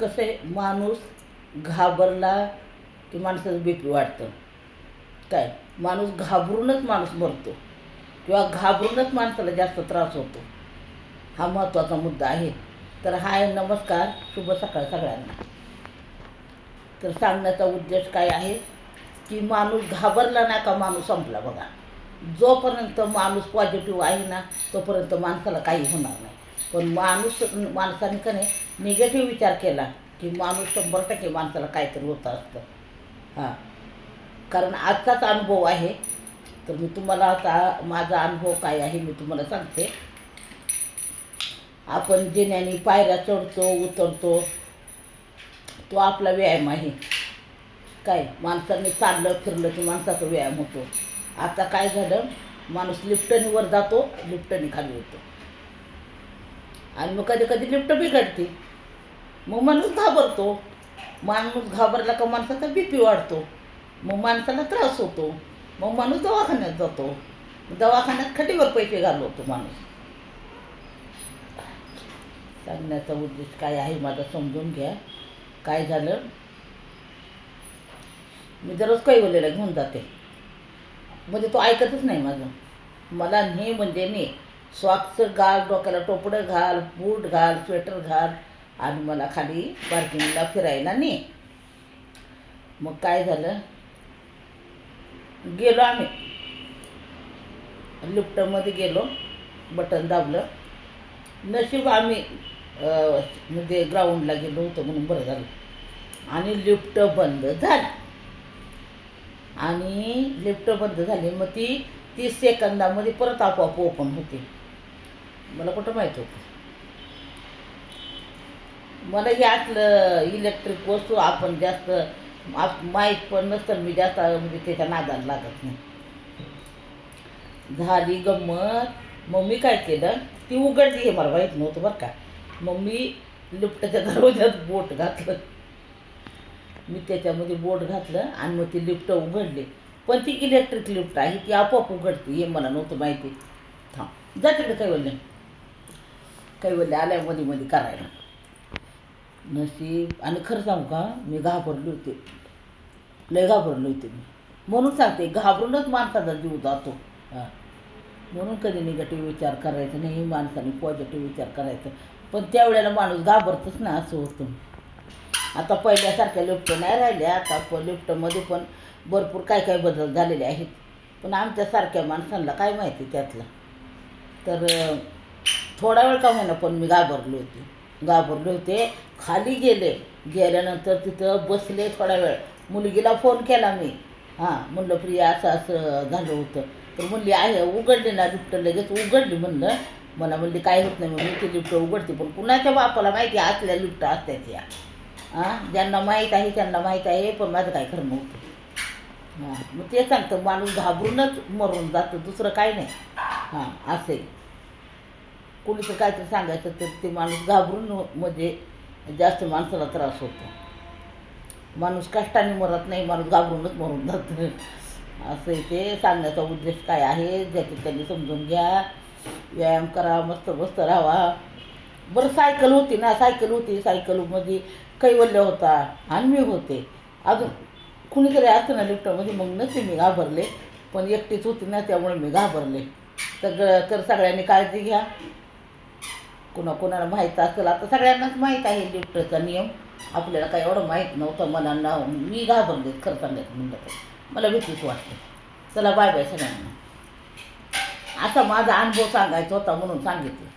कसं आहे माणूस घाबरला की माणसाचं बी पी वाढतं? काय? माणूस घाबरूनच माणूस मरतो किंवा घाबरूनच माणसाला जास्त त्रास होतो. हा महत्त्वाचा मुद्दा आहे. तर हा नमस्कार शुभ सकाळ सगळ्यांना. तर सांगण्याचा उद्देश काय आहे? की माणूस घाबरला ना का माणूस संपला बघा. जोपर्यंत माणूस पॉझिटिव्ह आहे ना तोपर्यंत माणसाला काही होणार नाही. पण माणूस माणसाने का नाही निगेटिव्ह विचार केला की माणूस शंभर टक्के माणसाला काहीतरी होतं असतं. हां. कारण आजचाच अनुभव आहे. तर मी तुम्हाला आता माझा अनुभव काय आहे मी तुम्हाला सांगते. आपण जिन्याने पायऱ्या चढतो उतरतो तो आपला व्यायाम आहे. काय? माणसाने चाललं फिरलं की माणसाचा व्यायाम होतो. आता काय झालं? माणूस लिफ्टनी वर जातो लिफ्टनी खाली होतो आणि मग कधी कधी लिफ्ट बिघडते. मग माणूस घाबरतो. माणूस घाबरला का माणसाचा बी पी वाढतो. मग माणसाला त्रास होतो. मग माणूस दवाखान्यात जातो. दवाखान्यात खटीवर पैसे घालवतो माणूस. सांगण्याचा उद्देश काय आहे माझा समजून घ्या. काय झालं? मी दररोज कैवलेला घेऊन जाते. म्हणजे तो ऐकतच नाही माझं. मला ने म्हणजे ने सॉक्स घाल डोक्याला टोपडं घाल बूट घाल स्वेटर घाल आणि मला खाली पार्किंगला फिरायला ने. मग काय झालं? गेलो आम्ही. लिफ्टमध्ये गेलो बटन दाबलं. नशीब आम्ही म्हणजे ग्राउंडला गेलो होतो म्हणून बरं झालं. आणि लिफ्ट बंद झाली. आणि लिफ्ट बंद झाली. मग ती तीस सेकंदामध्ये परत आपोआप ओपन होते. मला कुठं माहीत होतं? मला यातलं इलेक्ट्रिक वस्तू आपण जास्त आप माहीत पण नसतं मी जास्त म्हणजे त्याच्या नादाला लागत नाही. झाली गंमत. मग मी काय केलं? ती उघडली हे मला माहीत नव्हतं बरं का. मग मी लिफ्टच्या दरवाज्यात बोट घातलं. मी त्याच्यामध्ये बोट घातलं आणि मग ती लिफ्ट उघडली. पण ती इलेक्ट्रिक लिफ्ट आहे ती आपोआप उघडते हे मला नव्हतं माहिती. थांब. जा तिकडे काही कैवल्य आल्या मध्ये मध्ये करायला. नशीब आणि खरं सांगू का मी घाबरली होते. लय घाबरली होते मी. म्हणून सांगते घाबरूनच माणसाचा जीव जातो. हां. म्हणून कधी निगेटिव्ह विचार करायचा नाही माणसाने पॉझिटिव्ह विचार करायचा. पण त्यावेळेला माणूस घाबरतच ना असं होतं. आता पहिल्यासारख्या लिफ्ट नाही राहिल्या आता प लिफ्टमध्ये पण भरपूर काय काय बदल झालेले आहेत. पण आमच्यासारख्या माणसांना काय माहिती त्यातलं? तर थोडा वेळ का होईना पण मी घाबरले होते. घाबरले होते. खाली गेले. गेल्यानंतर तिथं बसले थोडा वेळ. मुलगीला फोन केला मी. हां म्हणलं प्रिया असं असं झालं होतं. तर म्हणली आहे उघडली ना लिफ्ट. लगेच उघडली म्हणलं. मला म्हणली काय होत नाही म्हणून ती लिफ्ट उघडते पण कुणाच्या बापाला माहिती आहे, लिफ्ट असतात या. हां ज्यांना माहीत आहे त्यांना माहीत आहे पण माझं काय खरं नव्हतं. हां मग ते सांगतं माणूस घाबरूनच मरून जातं दुसरं काय नाही. हां असेल कुणीचं तर काहीतरी सांगायचं तर ते माणूस घाबरून म्हणजे जास्त माणसाला त्रास होतो. माणूस कष्टाने मरत नाही माणूस घाबरूनच मरून जातं. असं ते. सांगण्याचा उद्देश काय आहे? ज्याचे त्यांनी समजून घ्या. व्यायाम करा मस्त मस्त राहावा बरं सायकल होती ना सायकल होती. सायकलमध्ये कैवल्य होता आणि मी होते. अजून कुणीतरी असतं ना लिफ्टमध्ये मग नसते मी घाबरले. पण एकटीच होती ना त्यामुळे मी घाबरले. तर तर सगळ्यांनी काळजी घ्या. कुणा कोणाला माहीत असेल आता सगळ्यांनाच माहीत आहे लिफ्टचा नियम. आपल्याला काही एवढं माहीत नव्हतं मला ना मी घाबरले खरं सांगायचं म्हणलं तर. मला भीतीच वाटते चला बाय बाय सगळ्यांना. असा माझा अनुभव सांगायचा होता म्हणून सांगितलं.